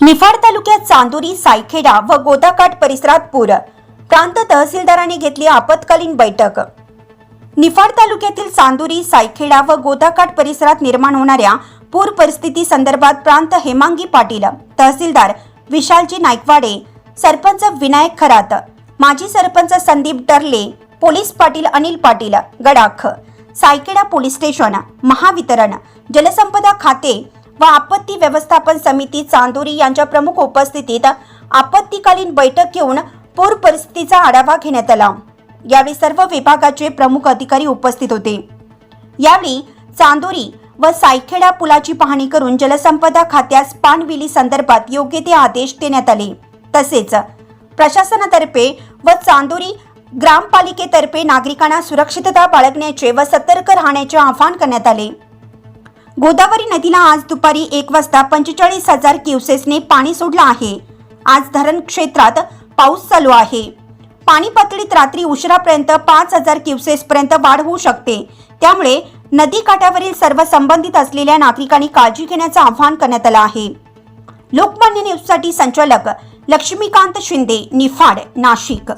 निफाड तालुक्यात चांदोरी सायखेडा व गोदाकाठ परिसरात पूर. प्रांत तहसीलदारांनी घेतली आपत्कालीन बैठक. निफाड तालुक्यातील चांदोरी सायखेडा व गोदाकाठ परिसरात निर्माण होणाऱ्या पूर परिस्थिती संदर्भात प्रांत हेमांगी पाटील तहसीलदार विशालजी नायकवाडे सरपंच विनायक खरात माजी sarpanch Sandeep Darle police Patil Anil Patil Gadakh Saykheda police station Mahavitaran जलसंपदा खाते व आपत्ती व्यवस्थापन समिती चांदोरी यांच्या प्रमुख उपस्थितीत आपत्तीकालीन बैठक घेऊन पूर परिस्थितीचा आढावा घेण्यात आला. यावेळी सर्व विभागाचे प्रमुख अधिकारी उपस्थित होते. यावेळी चांदोरी व सायखेडा पुलाची पाहणी करून जलसंपदा खात्यास पाणविली संदर्भात योग्य ते आदेश देण्यात आले. तसेच प्रशासनातर्फे व चांदोरी ग्रामपालिकेतर्फे नागरिकांना सुरक्षितता बाळगण्याचे व सतर्क राहण्याचे आवाहन करण्यात आले. गोदावरी नदीला आज दुपारी एक वाजता पंचेचाळीस हजार क्युसेसने पाणी सोडलं आहे. आज धरण क्षेत्रात पाऊस चालू आहे. पाणी पातळीत रात्री उशिरापर्यंत पाच हजार क्युसेस पर्यंत वाढ होऊ शकते. त्यामुळे नदी काठावरील सर्व संबंधित असलेल्या नागरिकांनी काळजी घेण्याचं आवाहन करण्यात आलं आहे. लोकमान्य न्यूजसाठी संचालक लक्ष्मीकांत शिंदे निफाड नाशिक.